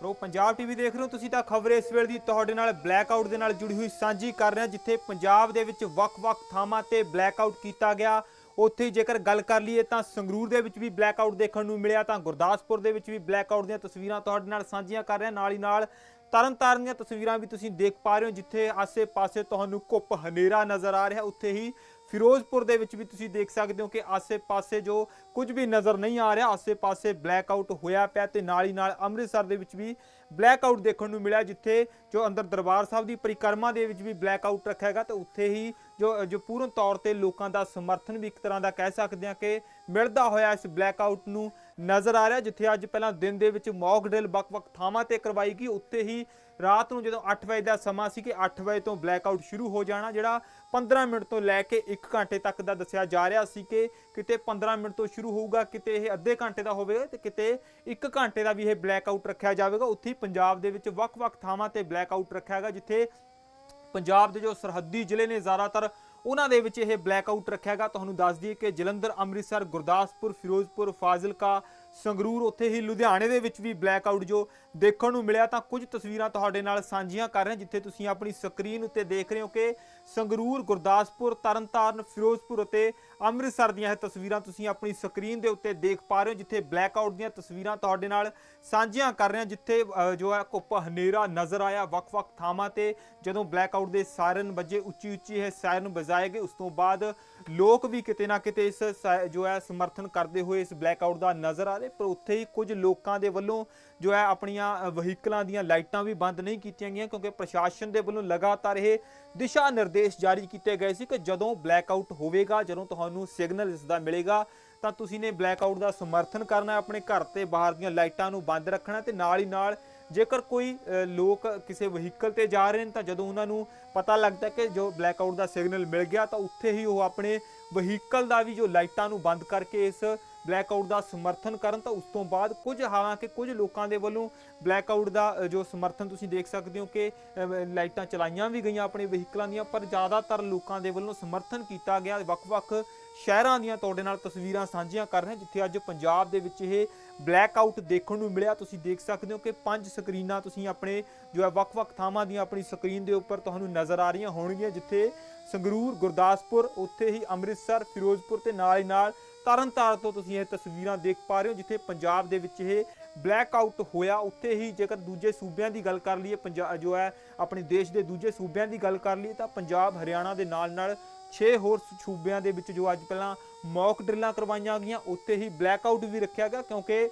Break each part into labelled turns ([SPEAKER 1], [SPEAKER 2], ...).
[SPEAKER 1] Pro Punjab TV ਦੇਖ ਰਹੇ ਹੋ ਤੁਸੀਂ ਤਾਂ ਖਬਰ ਇਸ ਵੇਲੇ ਦੀ ਤੁਹਾਡੇ ਨਾਲ ਬਲੈਕ ਆਊਟ ਦੇ ਨਾਲ ਜੁੜੀ ਹੋਈ ਸਾਂਝੀ ਕਰ ਰਹੇ ਹਾਂ ਜਿੱਥੇ ਪੰਜਾਬ ਦੇ ਵਿੱਚ ਵੱਖ-ਵੱਖ ਥਾਵਾਂ ਤੇ ਬਲੈਕ ਆਊਟ ਕੀਤਾ ਗਿਆ। ਉੱਥੇ ਜੇਕਰ ਗੱਲ ਕਰ ਲਈਏ ਤਾਂ ਸੰਗਰੂਰ ਦੇ ਵਿੱਚ ਵੀ ਬਲੈਕ ਆਊਟ ਦੇਖਣ ਨੂੰ ਮਿਲਿਆ, ਤਾਂ ਗੁਰਦਾਸਪੁਰ ਦੇ ਵਿੱਚ ਵੀ ਬਲੈਕ ਆਊਟ ਦੀਆਂ ਤਸਵੀਰਾਂ ਤੁਹਾਡੇ ਨਾਲ ਸਾਂਝੀਆਂ ਕਰ ਰਹੇ। ਹਾਂ ਨਾਲ ਹੀ ਨਾਲ ਤਰਨਤਾਰਨ ਦੀਆਂ ਤਸਵੀਰਾਂ ਵੀ ਤੁਸੀਂ ਦੇਖ ਪਾ ਰਹੇ ਹੋ, ਜਿੱਥੇ ਆਸੇ-ਪਾਸੇ ਤੁਹਾਨੂੰ ਘੁੱਪ ਹਨੇਰਾ ਨਜ਼ਰ ਆ ਰਿਹਾ। ਉੱਥੇ ਹੀ ਫਿਰੋਜ਼ਪੁਰ ਦੇ ਵਿੱਚ ਵੀ ਤੁਸੀਂ ਦੇਖ ਸਕਦੇ ਹੋ ਕਿ ਆਸੇ-ਪਾਸੇ ਜੋ ਕੁਝ ਵੀ ਨਜ਼ਰ ਨਹੀਂ ਆ ਰਿਹਾ, ਆਸੇ-ਪਾਸੇ ਬਲੈਕ ਆਊਟ ਹੋਇਆ ਪਿਆ ਤੇ ਨਾਲ ਹੀ ਨਾਲ ਅੰਮ੍ਰਿਤਸਰ ਦੇ ਵਿੱਚ ਵੀ ਬਲੈਕ ਆਊਟ ਦੇਖਣ ਨੂੰ ਮਿਲਿਆ, ਜਿੱਥੇ ਜੋ ਅੰਦਰ ਦਰਬਾਰ ਸਾਹਿਬ ਦੀ ਪਰਿਕਰਮਾ ਦੇ ਵਿੱਚ ਵੀ ਬਲੈਕ ਆਊਟ ਰੱਖਿਆ ਗਿਆ ਤੇ ਉੱਥੇ ਹੀ ਜੋ ਜੋ ਪੂਰਨ ਤੌਰ ਤੇ ਲੋਕਾਂ ਦਾ ਸਮਰਥਨ ਵੀ ਇੱਕ ਤਰ੍ਹਾਂ ਦਾ ਕਹਿ ਸਕਦੇ ਹਾਂ ਕਿ ਮਿਲਦਾ ਹੋਇਆ ਇਸ ਬਲੈਕ ਆਊਟ ਨੂੰ। ਨਜ਼ਰ ਆ ਰਿਹਾ ਜਿੱਥੇ ਅੱਜ ਪਹਿਲਾਂ ਦਿਨ ਦੇ ਵਿੱਚ ਮੌਕ ਡਰਿਲ ਵੱਖ-ਵੱਖ ਥਾਵਾਂ ਤੇ ਕਰਵਾਈ ਗਈ। ਉੱਥੇ ਹੀ ਰਾਤ ਨੂੰ ਜਦੋਂ 8 ਵਜੇ ਦਾ ਸਮਾਂ ਸੀ ਕਿ 8 ਵਜੇ ਤੋਂ ਬਲੈਕ ਆਊਟ ਸ਼ੁਰੂ ਹੋ ਜਾਣਾ, ਜਿਹੜਾ 15 ਮਿੰਟ ਤੋਂ ਲੈ ਕੇ 1 ਘੰਟੇ ਤੱਕ ਦਾ ਦੱਸਿਆ ਜਾ ਰਿਹਾ ਸੀ ਕਿ ਕਿਤੇ 15 ਮਿੰਟ ਤੋਂ ਸ਼ੁਰੂ ਹੋਊਗਾ, ਕਿਤੇ ਇਹ ਅੱਧੇ ਘੰਟੇ ਦਾ ਹੋਵੇਗਾ ਤੇ ਕਿਤੇ 1 ਘੰਟੇ ਦਾ ਵੀ ਇਹ ਬਲੈਕ ਆਊਟ ਰੱਖਿਆ ਜਾਵੇਗਾ। ਉੱਥੇ ਹੀ ਪੰਜਾਬ ਦੇ ਵਿੱਚ ਵੱਖ-ਵੱਖ ਥਾਵਾਂ ਤੇ ਬਲੈਕ ਆਊਟ ਰੱਖਿਆ ਗਿਆ, ਜਿੱਥੇ ਪੰਜਾਬ ਦੇ ਜੋ ਸਰਹੱਦੀ ਜ਼ਿਲ੍ਹੇ ਨੇ, ਜ਼ਿਆਦਾਤਰ ਉਹਨਾਂ ਦੇ ਵਿੱਚ ਇਹ ਬਲੈਕ ਆਊਟ ਰੱਖਿਆ ਗਿਆ। ਤੁਹਾਨੂੰ ਦੱਸ ਦਈਏ ਕਿ ਜਲੰਧਰ, ਅੰਮ੍ਰਿਤਸਰ, ਗੁਰਦਾਸਪੁਰ, ਫਿਰੋਜ਼ਪੁਰ, ਫਾਜ਼ਿਲਕਾ ਸੰਗਰੂਰ, ਉੱਥੇ ਹੀ ਲੁਧਿਆਣੇ ਦੇ ਵਿੱਚ ਵੀ ਬਲੈਕ ਆਊਟ ਜੋ ਦੇਖਣ ਨੂੰ ਮਿਲਿਆ, ਤਾਂ ਕੁਝ ਤਸਵੀਰਾਂ ਤੁਹਾਡੇ ਨਾਲ ਸਾਂਝੀਆਂ ਕਰ ਰਹੇ ਜਿੱਥੇ ਤੁਸੀਂ ਆਪਣੀ ਸਕਰੀਨ ਉੱਤੇ ਦੇਖ ਰਹੇ ਹੋ ਕਿ ਸੰਗਰੂਰ, ਗੁਰਦਾਸਪੁਰ, ਤਰਨਤਾਰਨ, ਫਿਰੋਜ਼ਪੁਰ ਅਤੇ ਅੰਮ੍ਰਿਤਸਰ ਦੀਆਂ ਇਹ ਤਸਵੀਰਾਂ ਤੁਸੀਂ ਆਪਣੀ ਸਕਰੀਨ ਦੇ ਉੱਤੇ ਦੇਖ ਪਾ ਰਹੇ ਹੋ, ਜਿੱਥੇ ਬਲੈਕ ਆਊਟ ਦੀਆਂ ਤਸਵੀਰਾਂ ਤੁਹਾਡੇ ਨਾਲ ਸਾਂਝੀਆਂ ਕਰ ਰਹੇ ਹਾਂ, ਜਿੱਥੇ ਜੋ ਹੈ ਘੁੱਪ ਹਨੇਰਾ ਨਜ਼ਰ ਆਇਆ ਵੱਖ-ਵੱਖ ਥਾਵਾਂ ਤੇ, ਜਦੋਂ ਬਲੈਕ ਆਊਟ ਦੇ ਸਾਇਰਨ ਵੱਜੇ ਉੱਚੀ ਉੱਚੀ ਇਹ ਸਾਇਰਨ ਵਜਾਏ ਗਏ, ਉਸ ਤੋਂ ਬਾਅਦ ਲੋਕ ਵੀ ਕਿਤੇ ਨਾ ਕਿਤੇ ਇਸ ਸਾ- ਜੋ ਹੈ ਸਮਰਥਨ ਕਰਦੇ ਹੋਏ ਇਸ ਬਲੈਕ ਆਊਟ ਦਾ ਨਜ਼ਰ ਆ ਰਹੇ, ਪਰ ਉੱਥੇ ਹੀ ਕੁਝ ਲੋਕਾਂ ਦੇ ਵੱਲੋਂ ਜੋ ਹੈ ਆਪਣੀਆਂ ਵਹੀਕਲਾਂ ਦੀਆਂ ਲਾਈਟਾਂ ਵੀ ਬੰਦ ਨਹੀਂ ਕੀਤੀਆਂ ਗਈਆਂ, ਕਿਉਂਕਿ ਪ੍ਰਸ਼ਾਸਨ ਦੇ ਵੱਲੋਂ ਲਗਾਤਾਰ ਇਹ ਦਿਸ਼ਾ ਨਿਰਦੇਸ਼ ਜਾਰੀ ਕੀਤੇ ਗਏ ਸੀ ਕਿ ਜਦੋਂ ਬਲੈਕ ਆਊਟ ਹੋਵੇਗਾ, ਜਦੋਂ ਤੁਹਾਨੂੰ ਸਿਗਨਲ ਇਸ ਦਾ ਮਿਲੇਗਾ, ਤਾਂ ਤੁਸੀਂ ਨੇ ਬਲੈਕ ਆਊਟ ਦਾ ਸਮਰਥਨ ਕਰਨਾ ਆਪਣੇ ਘਰ ਤੇ ਬਾਹਰ ਦੀਆਂ ਲਾਈਟਾਂ ਨੂੰ ਬੰਦ ਰੱਖਣਾ ਤੇ ਨਾਲ ਹੀ ਨਾਲ ਜੇਕਰ ਕੋਈ ਲੋਕ ਕਿਸੇ ਵਹੀਕਲ ਤੇ ਜਾ ਰਹੇ ਨੇ ਤਾਂ ਜਦੋਂ ਉਹਨਾਂ ਨੂੰ ਪਤਾ ਲੱਗਦਾ ਕਿ ਜੋ ਬਲੈਕ ਆਊਟ ਦਾ ਸਿਗਨਲ ਮਿਲ ਗਿਆ ਤਾਂ ਉੱਥੇ ਹੀ ਉਹ ਆਪਣੇ ਵਹੀਕਲ ਦਾ ਵੀ ਜੋ ਲਾਈਟਾਂ ਨੂੰ ਬੰਦ ਕਰਕੇ ਇਸ ਬਲੈਕ ਆਊਟ ਦਾ ਸਮਰਥਨ ਕਰਨ ਤਾਂ ਉਸ ਤੋਂ ਬਾਅਦ ਕੁਝ ਹਾਲਾਂਕਿ ਕੁਝ ਲੋਕਾਂ ਦੇ ਵੱਲੋਂ ਬਲੈਕ ਆਊਟ ਦਾ ਜੋ ਸਮਰਥਨ ਤੁਸੀਂ ਦੇਖ ਸਕਦੇ ਹੋ ਕਿ ਲਾਈਟਾਂ ਚਲਾਈਆਂ ਵੀ ਗਈਆਂ ਆਪਣੇ ਵਹੀਕਲਾਂ ਦੀਆਂ, ਪਰ ਜ਼ਿਆਦਾਤਰ ਲੋਕਾਂ ਦੇ ਵੱਲੋਂ ਸਮਰਥਨ ਕੀਤਾ ਗਿਆ। ਵੱਖ-ਵੱਖ ਸ਼ਹਿਰਾਂ ਦੀਆਂ ਤੁਹਾਡੇ ਨਾਲ ਤਸਵੀਰਾਂ ਸਾਂਝੀਆਂ ਕਰ ਰਹੇ ਜਿੱਥੇ ਅੱਜ ਪੰਜਾਬ ਦੇ ਵਿੱਚ ਇਹ ਬਲੈਕ ਆਊਟ ਦੇਖਣ ਨੂੰ ਮਿਲਿਆ। ਤੁਸੀਂ ਦੇਖ ਸਕਦੇ ਹੋ ਕਿ ਪੰਜ ਸਕਰੀਨਾਂ ਤੁਸੀਂ ਆਪਣੇ, ਜੋ ਹੈ, ਵੱਖ-ਵੱਖ ਥਾਵਾਂ ਦੀਆਂ ਆਪਣੀ ਸਕਰੀਨ ਦੇ ਉੱਪਰ ਤੁਹਾਨੂੰ ਨਜ਼ਰ ਆ ਰਹੀਆਂ ਹੋਣਗੀਆਂ, ਜਿੱਥੇ ਸੰਗਰੂਰ, ਗੁਰਦਾਸਪੁਰ, ਉੱਥੇ ਹੀ ਅੰਮ੍ਰਿਤਸਰ, ਫਿਰੋਜ਼ਪੁਰ ਤੇ ਨਾਲ ਹੀ ਨਾਲ ਤਰਨਤਾਰਨ ਤੋਂ ਤੁਸੀਂ ਇਹ ਤਸਵੀਰਾਂ ਦੇਖ ਪਾ ਰਹੇ ਹੋ, ਜਿੱਥੇ ਪੰਜਾਬ ਦੇ ਵਿੱਚ ਇਹ ਬਲੈਕ ਆਊਟ ਹੋਇਆ। ਉੱਥੇ ਹੀ ਜੇਕਰ ਦੂਜੇ ਸੂਬਿਆਂ ਦੀ ਗੱਲ ਕਰ ਲਈਏ ਪੰਜਾਬ ਜੋ ਹੈ ਆਪਣੇ ਦੇਸ਼ ਦੇ ਦੂਜੇ ਸੂਬਿਆਂ ਦੀ ਗੱਲ ਕਰ ਲਈਏ, ਤਾਂ ਪੰਜਾਬ, ਹਰਿਆਣਾ ਦੇ ਨਾਲ ਨਾਲ 6 ਹੋਰ ਸੂਬਿਆਂ ਦੇ ਵਿੱਚ ਜੋ ਅੱਜ ਪਹਿਲਾਂ ਮੌਕ ਡਰਿਲਾਂ ਕਰਵਾਈਆਂ ਗਈਆਂ, ਉੱਥੇ ਹੀ ਬਲੈਕ ਆਊਟ ਵੀ ਰੱਖਿਆ ਗਿਆ, ਕਿਉਂਕਿ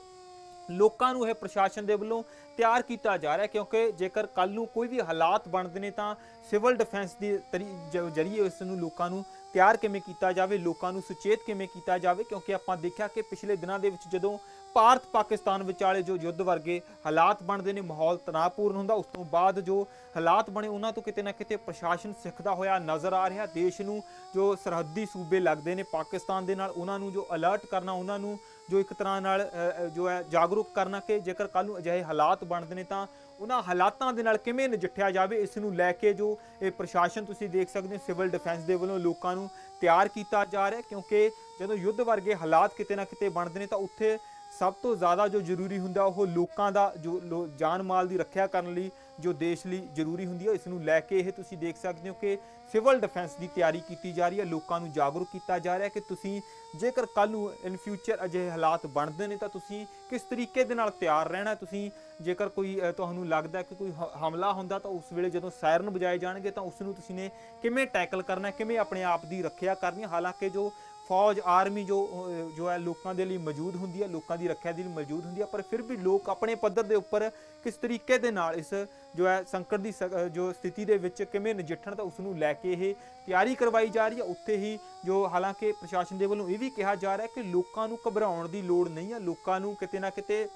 [SPEAKER 1] ਲੋਕਾਂ ਨੂੰ ਇਹ ਪ੍ਰਸ਼ਾਸਨ ਦੇ ਵੱਲੋਂ ਤਿਆਰ ਕੀਤਾ ਜਾ ਰਿਹਾ ਕਿਉਂਕਿ ਜੇਕਰ ਕੱਲ ਨੂੰ ਕੋਈ ਵੀ ਹਾਲਾਤ ਬਣਦੇ ਨੇ ਤਾਂ ਸਿਵਲ ਡਿਫੈਂਸ ਦੀ ਤਰੀ- ਜ- ਜਰੀਏ ਇਸ ਨੂੰ ਲੋਕਾਂ ਨੂੰ ਤਿਆਰ ਕਿਵੇਂ ਕੀਤਾ ਜਾਵੇ, ਲੋਕਾਂ ਨੂੰ ਸੁਚੇਤ ਕਿਵੇਂ ਕੀਤਾ ਜਾਵੇ, ਕਿਉਂਕਿ ਆਪਾਂ ਦੇਖਿਆ ਕਿ ਪਿਛਲੇ ਦਿਨਾਂ ਦੇ ਵਿੱਚ ਜਦੋਂ ਭਾਰਤ ਪਾਕਿਸਤਾਨ ਵਿਚਾਲੇ ਜੋ ਯੁੱਧ ਵਰਗੇ ਹਾਲਾਤ ਬਣਦੇ ਨੇ, ਮਾਹੌਲ ਤਣਾਅਪੂਰਨ ਹੁੰਦਾ, ਉਸ ਤੋਂ ਬਾਅਦ ਜੋ ਹਾਲਾਤ ਬਣੇ, ਉਹਨਾਂ ਤੋਂ ਕਿਤੇ ਨਾ ਕਿਤੇ ਪ੍ਰਸ਼ਾਸਨ ਸਿੱਖਦਾ ਹੋਇਆ ਨਜ਼ਰ ਆ ਰਿਹਾ, ਦੇਸ਼ ਨੂੰ ਜੋ ਸਰਹੱਦੀ ਸੂਬੇ ਲੱਗਦੇ ਨੇ ਪਾਕਿਸਤਾਨ ਦੇ ਨਾਲ, ਉਹਨਾਂ ਨੂੰ ਜੋ ਅਲਰਟ ਕਰਨਾ, ਉਹਨਾਂ ਨੂੰ ਜੋ ਇੱਕ ਤਰ੍ਹਾਂ ਨਾਲ ਜੋ ਹੈ ਜਾਗਰੂਕ ਕਰਨਾ ਕਿ ਜੇਕਰ ਕੱਲ ਨੂੰ ਅਜਿਹੇ ਹਾਲਾਤ ਬਣਦੇ ਨੇ ਤਾਂ ਉਹਨਾਂ ਹਾਲਾਤਾਂ ਦੇ ਨਾਲ ਕਿਵੇਂ ਨਜਿੱਠਿਆ ਜਾਵੇ, ਇਸ ਨੂੰ ਲੈ ਕੇ ਜੋ ਇਹ ਪ੍ਰਸ਼ਾਸਨ ਤੁਸੀਂ ਦੇਖ ਸਕਦੇ ਹੋ, ਸਿਵਲ ਡਿਫੈਂਸ ਦੇ ਵੱਲੋਂ ਲੋਕਾਂ ਨੂੰ ਤਿਆਰ ਕੀਤਾ ਜਾ ਰਿਹਾ, ਕਿਉਂਕਿ ਜਦੋਂ ਯੁੱਧ ਵਰਗੇ ਹਾਲਾਤ ਕਿਤੇ ਨਾ ਕਿਤੇ ਬਣਦੇ ਨੇ ਤਾਂ ਉੱਥੇ ਸਭ ਤੋਂ ਜ਼ਿਆਦਾ ਜੋ ਜ਼ਰੂਰੀ ਹੁੰਦਾ ਉਹ ਲੋਕਾਂ ਦਾ, ਜੋ ਲੋ- ਜਾਨ ਮਾਲ ਦੀ ਰੱਖਿਆ ਕਰਨ ਲਈ ਜੋ ਦੇਸ਼ ਲਈ ਜ਼ਰੂਰੀ ਹੁੰਦੀ ਹੈ, ਇਸ ਨੂੰ ਲੈ ਕੇ ਇਹ ਤੁਸੀਂ ਦੇਖ ਸਕਦੇ ਹੋ ਕਿ ਸਿਵਲ ਡਿਫੈਂਸ ਦੀ ਤਿਆਰੀ ਕੀਤੀ ਜਾ ਰਹੀ ਹੈ, ਲੋਕਾਂ ਨੂੰ ਜਾਗਰੂਕ ਕੀਤਾ ਜਾ ਰਿਹਾ ਹੈ ਕਿ ਤੁਸੀਂ ਜੇਕਰ ਕੱਲ ਨੂੰ ਇਨ ਫਿਊਚਰ ਅਜਿਹੇ ਹਾਲਾਤ ਬਣਦੇ ਨੇ, ਤਾਂ ਤੁਸੀਂ ਕਿਸ ਤਰੀਕੇ ਦੇ ਨਾਲ ਤਿਆਰ ਰਹਿਣਾ ਤੁਸੀਂ ਜੇਕਰ ਕੋਈ ਤੁਹਾਨੂੰ ਲੱਗਦਾ ਕਿ ਕੋਈ ਹ- ਹਮਲਾ ਹੁੰਦਾ, ਤਾਂ ਉਸ ਵੇਲੇ ਜਦੋਂ ਸਾਇਰਨ ਵਜਾਏ ਜਾਣਗੇ, ਤਾਂ ਉਸ ਨੂੰ ਤੁਸੀਂ ਨੇ ਕਿਵੇਂ ਟੈਕਲ ਕਰਨਾ ਕਿਵੇਂ ਆਪਣੇ ਆਪ ਦੀ ਰੱਖਿਆ ਕਰਨੀ ਹੈ? ਹਾਲਾਂਕਿ ਜੋ ਫੌਜ, ਆਰਮੀ ਜੋ ਜੋ ਹੈ ਲੋਕਾਂ ਦੇ ਲਈ ਮੌਜੂਦ ਹੁੰਦੀ ਹੈ, ਲੋਕਾਂ ਦੀ ਰੱਖਿਆ ਦੇ ਲਈ ਮੌਜੂਦ ਹੁੰਦੀ ਹੈ, ਪਰ ਫਿਰ ਵੀ ਲੋਕ ਆਪਣੇ ਪੱਧਰ ਦੇ ਉੱਪਰ ਕਿਸ ਤਰੀਕੇ ਦੇ ਨਾਲ ਇਸ, ਜੋ ਹੈ ਸੰਕਟ ਦੀ ਸ- ਜੋ ਸਥਿਤੀ ਦੇ ਵਿੱਚ ਕਿਵੇਂ ਨਜਿੱਠਣ ਤਾਂ ਉਸ ਨੂੰ ਲੈ ਕੇ ਇਹ ਤਿਆਰੀ ਕਰਵਾਈ ਜਾ ਰਹੀ ਹੈ। ਉੱਥੇ ਹੀ ਜੋ ਹਾਲਾਂਕਿ ਪ੍ਰਸ਼ਾਸਨ ਦੇ ਵੱਲੋਂ ਇਹ ਵੀ ਕਿਹਾ ਜਾ ਰਿਹਾ ਹੈ ਕਿ ਲੋਕਾਂ ਨੂੰ ਘਬਰਾਉਣ ਦੀ ਲੋੜ ਨਹੀਂ ਹੈ, ਲੋਕਾਂ ਨੂੰ ਕਿਤੇ ਨਾ ਕਿਤੇ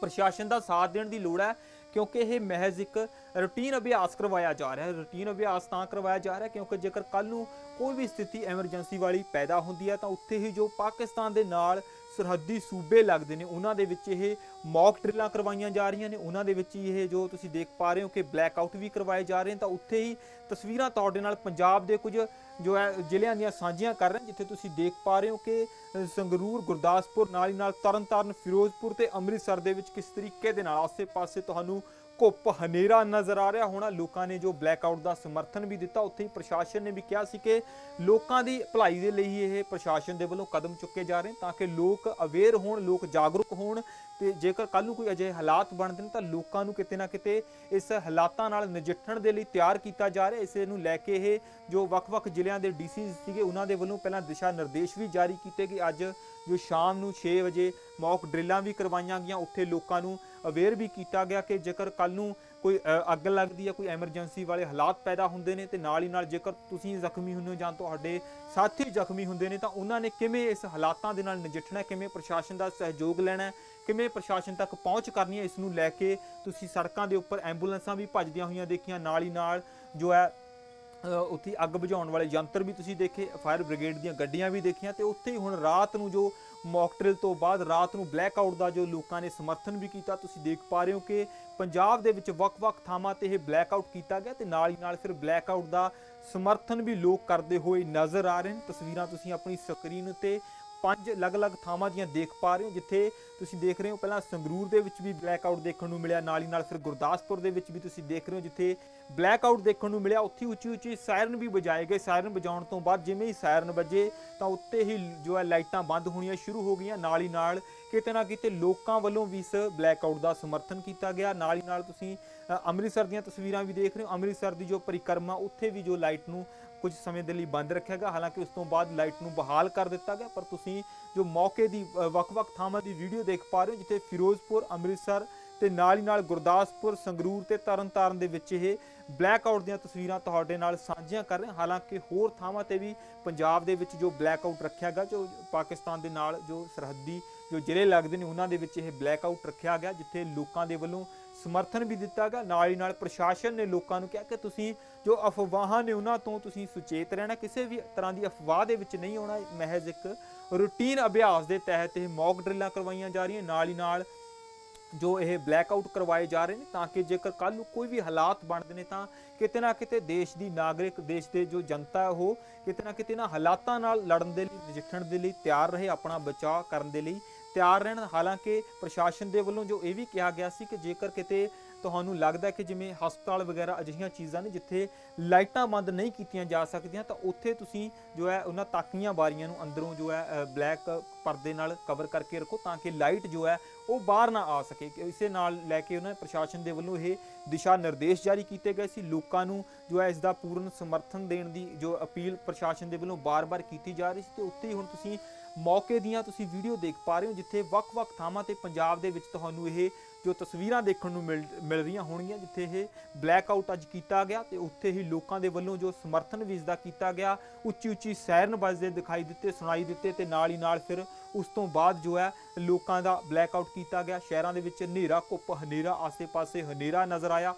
[SPEAKER 1] ਪ੍ਰਸ਼ਾਸਨ ਦਾ ਸਾਥ ਦੇਣ ਦੀ ਲੋੜ ਹੈ। ਕਿਉਂਕਿ ਇਹ ਮਹਿਜ਼ ਇੱਕ ਰੂਟੀਨ ਅਭਿਆਸ ਕਰਵਾਇਆ ਜਾ ਰਿਹਾ ਹੈ। ਰੂਟੀਨ ਅਭਿਆਸ ਤਾਂ ਕਰਵਾਇਆ ਜਾ ਰਿਹਾ ਕਿਉਂਕਿ ਜੇਕਰ ਕੱਲ ਨੂੰ ਕੋਈ ਵੀ ਸਥਿਤੀ ਐਮਰਜੈਂਸੀ ਵਾਲੀ ਪੈਦਾ ਹੁੰਦੀ ਹੈ ਤਾਂ ਉੱਥੇ ਹੀ ਜੋ ਪਾਕਿਸਤਾਨ ਦੇ ਨਾਲ ਸਰਹੱਦੀ ਸੂਬੇ ਲੱਗਦੇ ਨੇ, ਉਹਨਾਂ ਦੇ ਵਿੱਚ ਇਹ ਮੌਕ ਡਰਿਲਾਂ ਕਰਵਾਈਆਂ ਜਾ ਰਹੀਆਂ ਨੇ। ਉਹਨਾਂ ਦੇ ਵਿੱਚ ਹੀ ਇਹ ਜੋ ਤੁਸੀਂ ਦੇਖ ਪਾ ਰਹੇ ਹੋ ਕਿ ਬਲੈਕ ਆਊਟ ਵੀ ਕਰਵਾਏ ਜਾ ਰਹੇ ਨੇ। ਤਾਂ ਉੱਥੇ ਹੀ ਤਸਵੀਰਾਂ ਤੁਹਾਡੇ ਨਾਲ ਪੰਜਾਬ ਦੇ ਕੁਝ ਜੋ ਹੈ, ਜ਼ਿਲ੍ਹਿਆਂ ਦੀਆਂ ਸਾਂਝੀਆਂ ਕਰ ਰਹੇ ਜਿੱਥੇ ਤੁਸੀਂ ਦੇਖ ਪਾ ਰਹੇ ਹੋ ਕਿ ਸੰਗਰੂਰ, ਗੁਰਦਾਸਪੁਰ, ਨਾਲ ਹੀ ਨਾਲ ਤਰਨਤਾਰਨ, ਫਿਰੋਜ਼ਪੁਰ ਤੇ ਅੰਮ੍ਰਿਤਸਰ ਦੇ ਵਿੱਚ ਕਿਸ ਤਰੀਕੇ ਦੇ ਨਾਲ ਆਸੇ-ਪਾਸੇ ਤੁਹਾਨੂੰ ਘੁੱਪ ਹਨੇਰਾ ਨਜ਼ਰ ਆ ਰਿਹਾ ਹੋਣਾ। ਲੋਕਾਂ ਨੇ ਜੋ ਬਲੈਕਆਊਟ ਦਾ ਸਮਰਥਨ ਵੀ ਦਿੱਤਾ, ਉੱਥੇ ਹੀ ਪ੍ਰਸ਼ਾਸਨ ਨੇ ਵੀ ਕਿਹਾ ਸੀ ਕਿ ਲੋਕਾਂ ਦੀ ਭਲਾਈ ਦੇ ਲਈ ਹੀ ਇਹ ਪ੍ਰਸ਼ਾਸਨ ਦੇ ਵੱਲੋਂ ਕਦਮ ਚੁੱਕੇ ਜਾ ਰਹੇ ਨੇ ਤਾਂ ਕਿ ਲੋਕ ਅਵੇਅਰ ਹੋਣ, ਲੋਕ ਜਾਗਰੂਕ ਹੋਣ ਤੇ ਜੇਕਰ ਕੱਲ ਨੂੰ ਕੋਈ ਅਜਿਹੇ ਹਾਲਾਤ ਬਣਦੇ ਨੇ ਤਾਂ ਲੋਕਾਂ ਨੂੰ ਕਿਤੇ ਨਾ ਕਿਤੇ ਇਸ ਹਾਲਾਤਾਂ ਨਾਲ ਨਜਿੱਠਣ ਦੇ ਲਈ ਤਿਆਰ ਕੀਤਾ ਜਾ ਰਿਹਾ। ਇਸੇ ਨੂੰ ਲੈ ਕੇ ਇਹ ਜੋ ਵੱਖ-ਵੱਖ ਜ਼ਿਲ੍ਹਿਆਂ ਦੇ ਡੀਸੀ ਸੀਗੇ, ਉਹਨਾਂ ਦੇ ਵੱਲੋਂ ਪਹਿਲਾਂ ਦਿਸ਼ਾ ਨਿਰਦੇਸ਼ ਵੀ ਜਾਰੀ ਕੀਤੇ ਕਿ ਅੱਜ ਜੋ ਸ਼ਾਮ ਨੂੰ 6 ਵਜੇ ਮੌਕ ਡਰਿੱਲਾਂ ਵੀ ਕਰਵਾਈਆਂ ਗਈਆਂ। ਉੱਥੇ ਲੋਕਾਂ ਨੂੰ ਅਵੇਅਰ ਵੀ ਕੀਤਾ ਗਿਆ ਕਿ ਜੇਕਰ ਕੱਲ ਨੂੰ ਕੋਈ ਅੱਗ ਲੱਗਦੀ ਹੈ, ਕੋਈ ਐਮਰਜੈਂਸੀ ਵਾਲੇ ਹਾਲਾਤ ਪੈਦਾ ਹੁੰਦੇ ਨੇ ਤੇ ਨਾਲ ਹੀ ਨਾਲ ਜੇਕਰ ਤੁਸੀਂ ਜ਼ਖਮੀ ਹੁੰਦੇ ਹੋ ਜਾਂ ਤੁਹਾਡੇ ਸਾਥੀ ਜ਼ਖਮੀ ਹੁੰਦੇ ਨੇ ਤਾਂ ਉਹਨਾਂ ਨੇ ਕਿਵੇਂ ਇਸ ਹਾਲਾਤਾਂ ਦੇ ਨਾਲ ਨਜਿੱਠਣਾ ਕਿਵੇਂ ਪ੍ਰਸ਼ਾਸਨ ਦਾ ਸਹਿਯੋਗ ਲੈਣਾ ਕਿਵੇਂ ਪ੍ਰਸ਼ਾਸਨ ਤੱਕ ਪਹੁੰਚ ਕਰਨੀ ਹੈ? ਇਸ ਨੂੰ ਲੈ ਕੇ ਤੁਸੀਂ ਸੜਕਾਂ ਦੇ ਉੱਪਰ ਐਂਬੂਲੈਂਸਾਂ ਵੀ ਭੱਜਦੀਆਂ ਹੋਈਆਂ ਦੇਖੀਆਂ, ਨਾਲ ਹੀ ਨਾਲ ਜੋ ਹੈ ਉੱਥੇ ਅੱਗ ਬੁਝਾਉਣ ਵਾਲੇ ਯੰਤਰ ਵੀ ਤੁਸੀਂ ਦੇਖੇ, ਫਾਇਰ ਬ੍ਰਿਗੇਡ ਦੀਆਂ ਗੱਡੀਆਂ ਵੀ ਦੇਖੀਆਂ ਤੇ ਉੱਥੇ ਹੀ ਹੁਣ ਰਾਤ ਨੂੰ ਜੋ ਮੌਕ ਤੋਂ ਬਾਅਦ ਰਾਤ ਨੂੰ ਬਲੈਕ ਆਊਟ ਦਾ ਜੋ ਲੋਕਾਂ ਨੇ ਸਮਰਥਨ ਵੀ ਕੀਤਾ, ਤੁਸੀਂ ਦੇਖ ਪਾ ਰਹੇ ਹੋ ਕਿ ਪੰਜਾਬ ਦੇ ਵਿੱਚ ਵੱਖ-ਵੱਖ ਥਾਵਾਂ ਤੇ ਇਹ ਬਲੈਕ ਆਊਟ ਕੀਤਾ ਗਿਆ ਤੇ ਨਾਲ ਹੀ ਨਾਲ ਫਿਰ ਬਲੈਕ ਆਊਟ ਦਾ ਸਮਰਥਨ ਵੀ ਲੋਕ ਕਰਦੇ ਹੋਏ ਨਜ਼ਰ ਆ ਰਹੇ ਨੇ। ਤਸਵੀਰਾਂ ਤੁਸੀਂ ਆਪਣੀ ਸਕਰੀਨ ਉੱਤੇ ਪੰਜ ਅਲੱਗ-ਅਲੱਗ ਥਾਵਾਂ ਦੀਆਂ ਦੇਖ ਪਾ ਰਹੇ ਹੋ, ਜਿੱਥੇ ਤੁਸੀਂ ਦੇਖ ਰਹੇ ਹੋ, ਪਹਿਲਾਂ ਸੰਗਰੂਰ ਦੇ ਵਿੱਚ ਵੀ ਬਲੈਕ ਆਊਟ ਦੇਖਣ ਨੂੰ ਮਿਲਿਆ, ਨਾਲ ਹੀ ਨਾਲ ਫਿਰ ਗੁਰਦਾਸਪੁਰ ਦੇ ਵਿੱਚ ਵੀ ਤੁਸੀਂ ਦੇਖ ਰਹੇ ਹੋ, ਜਿੱਥੇ ਬਲੈਕ ਆਊਟ ਦੇਖਣ ਨੂੰ ਮਿਲਿਆ, ਉੱਥੇ ਉੱਚੀ ਉੱਚੀ ਸਾਇਰਨ ਵੀ ਵਜਾਏ ਗਏ। ਸਾਇਰਨ ਵਜਾਉਣ ਤੋਂ ਬਾਅਦ ਜਿਵੇਂ ਹੀ ਸਾਇਰਨ ਵੱਜੇ, ਤਾਂ ਉੱਤੇ ਹੀ ਜੋ ਹੈ ਲਾਈਟਾਂ ਬੰਦ ਹੋਣੀਆਂ ਸ਼ੁਰੂ ਹੋ ਗਈਆਂ। ਨਾਲ ਹੀ ਨਾਲ ਕਿਤੇ ਨਾ ਕਿਤੇ ਲੋਕਾਂ ਵੱਲੋਂ ਵੀ ਇਸ ਬਲੈਕ ਆਊਟ ਦਾ ਸਮਰਥਨ ਕੀਤਾ ਗਿਆ। ਨਾਲ ਹੀ ਨਾਲ ਤੁਸੀਂ ਅੰਮ੍ਰਿਤਸਰ ਦੀਆਂ ਤਸਵੀਰਾਂ ਵੀ ਦੇਖ ਰਹੇ ਹੋ। ਅੰਮ੍ਰਿਤਸਰ ਦੀ ਜੋ ਪਰਿਕਰਮਾ, ਉੱਥੇ ਵੀ ਜੋ ਲਾਈਟ ਨੂੰ ਕੁਝ ਸਮੇਂ ਦੇ ਲਈ ਬੰਦ ਰੱਖਿਆ ਗਿਆ। ਹਾਲਾਂਕਿ ਉਸ ਤੋਂ ਬਾਅਦ ਲਾਈਟ ਨੂੰ ਬਹਾਲ ਕਰ ਦਿੱਤਾ ਗਿਆ, ਪਰ ਤੁਸੀਂ ਜੋ ਮੌਕੇ ਦੀ ਵੱਖ-ਵੱਖ ਥਾਵਾਂ ਦੀ ਵੀਡੀਓ ਦੇਖ ਪਾ ਰਹੇ ਹੋ, ਜਿੱਥੇ ਫਿਰੋਜ਼ਪੁਰ, ਅੰਮ੍ਰਿਤਸਰ ਤੇ ਨਾਲ ਹੀ ਨਾਲ ਗੁਰਦਾਸਪੁਰ, ਸੰਗਰੂਰ ਤੇ ਤਰਨਤਾਰਨ ਦੇ ਵਿੱਚ ਇਹ ਬਲੈਕ ਆਊਟ ਦੀਆਂ ਤਸਵੀਰਾਂ ਤੁਹਾਡੇ ਨਾਲ ਸਾਂਝੀਆਂ ਕਰ ਰਹੇ ਹਾਲਾਂਕਿ ਹੋਰ ਥਾਵਾਂ ਤੇ ਵੀ ਪੰਜਾਬ ਦੇ ਵਿੱਚ ਜੋ ਬਲੈਕ ਆਊਟ ਰੱਖਿਆ ਗਿਆ, ਜੋ ਪਾਕਿਸਤਾਨ ਦੇ ਨਾਲ ਜੋ ਸਰਹੱਦੀ, ਜੋ ਜ਼ਿਲ੍ਹੇ ਲੱਗਦੇ ਨੇ, ਉਹਨਾਂ ਦੇ ਵਿੱਚ ਇਹ ਬਲੈਕ ਆਊਟ ਰੱਖਿਆ ਗਿਆ, ਜਿੱਥੇ ਲੋਕਾਂ ਦੇ ਵੱਲੋਂ ਸਮਰਥਨ ਵੀ ਦਿੱਤਾ ਗਿਆ ਨਾਲ ਹੀ ਨਾਲ ਪ੍ਰਸ਼ਾਸਨ ਨੇ ਲੋਕਾਂ ਨੂੰ ਕਿਹਾ ਕਿ ਤੁਸੀਂ ਜੋ ਅਫਵਾਹਾਂ ਨੇ ਉਹਨਾਂ ਤੋਂ ਤੁਸੀਂ ਸੁਚੇਤ ਰਹਿਣਾ, ਕਿਸੇ ਵੀ ਤਰ੍ਹਾਂ ਦੀ ਅਫਵਾਹ ਦੇ ਵਿੱਚ ਨਹੀਂ ਆਉਣਾ। ਮਹਿਜ਼ ਇੱਕ ਰੂਟੀਨ ਅਭਿਆਸ ਦੇ ਤਹਿਤ ਇਹ ਮੌਕ ਡਰਿੱਲਾਂ ਕਰਵਾਈਆਂ ਜਾ ਰਹੀਆਂ। ਨਾਲ ਹੀ ਨਾਲ ਜੋ ਇਹ ਬਲੈਕ ਆਊਟ ਕਰਵਾਏ ਜਾ ਰਹੇ ਨੇ, ਤਾਂ ਕਿ ਜੇਕਰ ਕੱਲ ਨੂੰ ਕੋਈ ਵੀ ਹਾਲਾਤ ਬਣਦੇ ਨੇ, ਤਾਂ ਕਿਤੇ ਨਾ ਕਿਤੇ ਦੇਸ਼ ਦੀ ਨਾਗਰਿਕ, ਦੇਸ਼ ਦੇ ਜੋ ਜਨਤਾ ਉਹ ਕਿਤੇ ਨਾ ਕਿਤੇ ਨਾ ਹਾਲਾਤਾਂ ਨਾਲ ਲੜਨ ਦੇ ਲਈ, ਨਜਿੱਠਣ ਦੇ ਲਈ ਤਿਆਰ ਰਹੇ, ਆਪਣਾ ਬਚਾਅ ਕਰਨ ਦੇ ਲਈ। ਤਿਆਰ ਰਹਿਣ, ਹਾਲਾਂਕਿ ਪ੍ਰਸ਼ਾਸਨ ਦੇ ਵੱਲੋਂ ਜੋ ਇਹ ਵੀ ਕਿਹਾ ਗਿਆ ਸੀ ਕਿ ਜੇਕਰ ਕਿਤੇ ਤੁਹਾਨੂੰ ਲੱਗਦਾ ਕਿ ਜਿਵੇਂ ਹਸਪਤਾਲ ਵਗੈਰਾ ਅਜਿਹੀਆਂ ਚੀਜ਼ਾਂ ਨੇ ਜਿੱਥੇ ਲਾਈਟਾਂ ਬੰਦ ਨਹੀਂ ਕੀਤੀਆਂ ਜਾ ਸਕਦੀਆਂ, ਤਾਂ ਉੱਥੇ ਤੁਸੀਂ ਜੋ ਹੈ ਉਹਨਾਂ ਤਾਕੀਆਂ ਬਾਰੀਆਂ ਨੂੰ ਅੰਦਰੋਂ ਜੋ ਹੈ ਬਲੈਕ ਪਰਦੇ ਨਾਲ ਕਵਰ ਕਰਕੇ ਰੱਖੋ ਤਾਂ ਕਿ ਲਾਈਟ ਜੋ ਹੈ ਉਹ ਬਾਹਰ ਨਾ ਆ ਸਕੇ। ਇਸੇ ਨਾਲ ਲੈ ਕੇ ਉਹਨਾਂ ਪ੍ਰਸ਼ਾਸਨ ਦੇ ਵੱਲੋਂ ਇਹ ਦਿਸ਼ਾ ਨਿਰਦੇਸ਼ ਜਾਰੀ ਕੀਤੇ ਗਏ ਸੀ। ਲੋਕਾਂ ਨੂੰ ਜੋ ਹੈ ਇਸ ਦਾ ਪੂਰਨ ਸਮਰਥਨ ਦੇਣ ਦੀ ਜੋ ਅਪੀਲ ਪ੍ਰਸ਼ਾਸਨ ਦੇ ਵੱਲੋਂ ਬਾਰ-ਬਾਰ ਕੀਤੀ ਜਾ ਰਹੀ ਸੀ ਤੇ ਉੱਥੇ ਹੀ ਹੁਣ ਤੁਸੀਂ ਮੌਕੇ ਦੀਆਂ ਤੁਸੀਂ ਵੀਡੀਓ ਦੇਖ ਪਾ ਰਹੇ ਹੋ, ਜਿੱਥੇ ਵੱਖ-ਵੱਖ ਥਾਵਾਂ ਤੇ ਪੰਜਾਬ ਦੇ ਵਿੱਚ ਤੁਹਾਨੂੰ ਇਹ ਜੋ ਤਸਵੀਰਾਂ ਦੇਖਣ ਨੂੰ ਮਿਲ ਮਿਲ ਰਹੀਆਂ ਹੋਣਗੀਆਂ, ਜਿੱਥੇ ਇਹ ਬਲੈਕ ਆਊਟ ਅੱਜ ਕੀਤਾ ਗਿਆ ਤੇ ਉੱਥੇ ਹੀ ਲੋਕਾਂ ਦੇ ਵੱਲੋਂ ਜੋ ਸਮਰਥਨ ਵੀ ਇਸ ਦਾ ਕੀਤਾ ਗਿਆ ਉੱਚੀ ਉੱਚੀ ਸਾਇਰਨ ਵੱਜਦੇ ਦਿਖਾਈ ਦਿੱਤੇ, ਸੁਣਾਈ ਦਿੱਤੇ ਤੇ ਨਾਲ ਹੀ ਨਾਲ ਫਿਰ ਉਸ ਤੋਂ ਬਾਅਦ ਜੋ ਹੈ ਲੋਕਾਂ ਦਾ ਬਲੈਕ ਆਊਟ ਕੀਤਾ ਗਿਆ, ਸ਼ਹਿਰਾਂ ਦੇ ਵਿੱਚ ਹਨੇਰਾ, ਕੁੱਪ ਹਨੇਰਾ, ਆਸੇ-ਪਾਸੇ ਹਨੇਰਾ ਨਜ਼ਰ ਆਇਆ।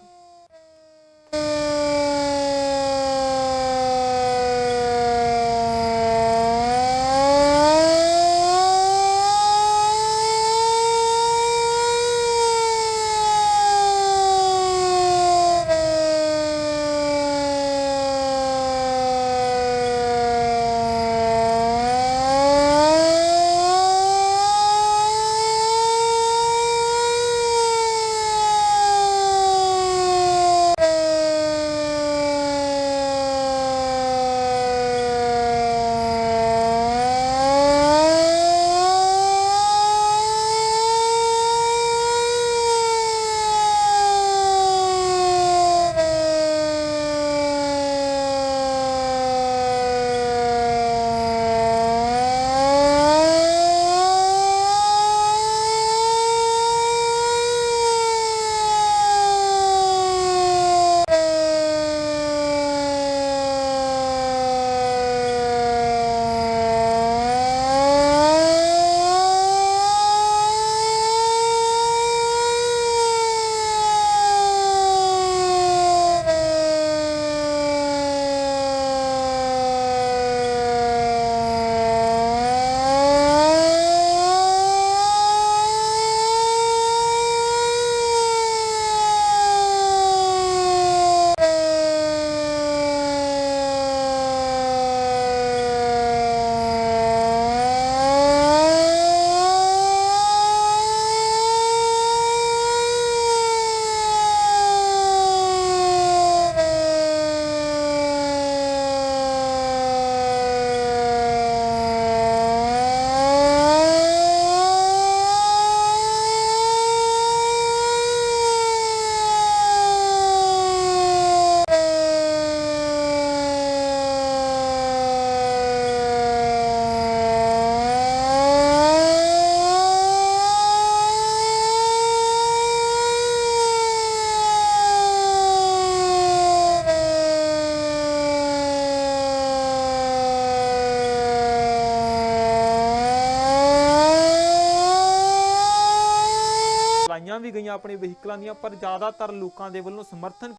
[SPEAKER 1] ਆਪਣੇ ਵਹੀਕਲਾਂ ਦੀਆਂ ਪਰ ਜ਼ਿਆਦਾਤਰ ਲੋਕਾਂ ਦੇ ਵੱਲੋਂ ਸਮਰਥਨ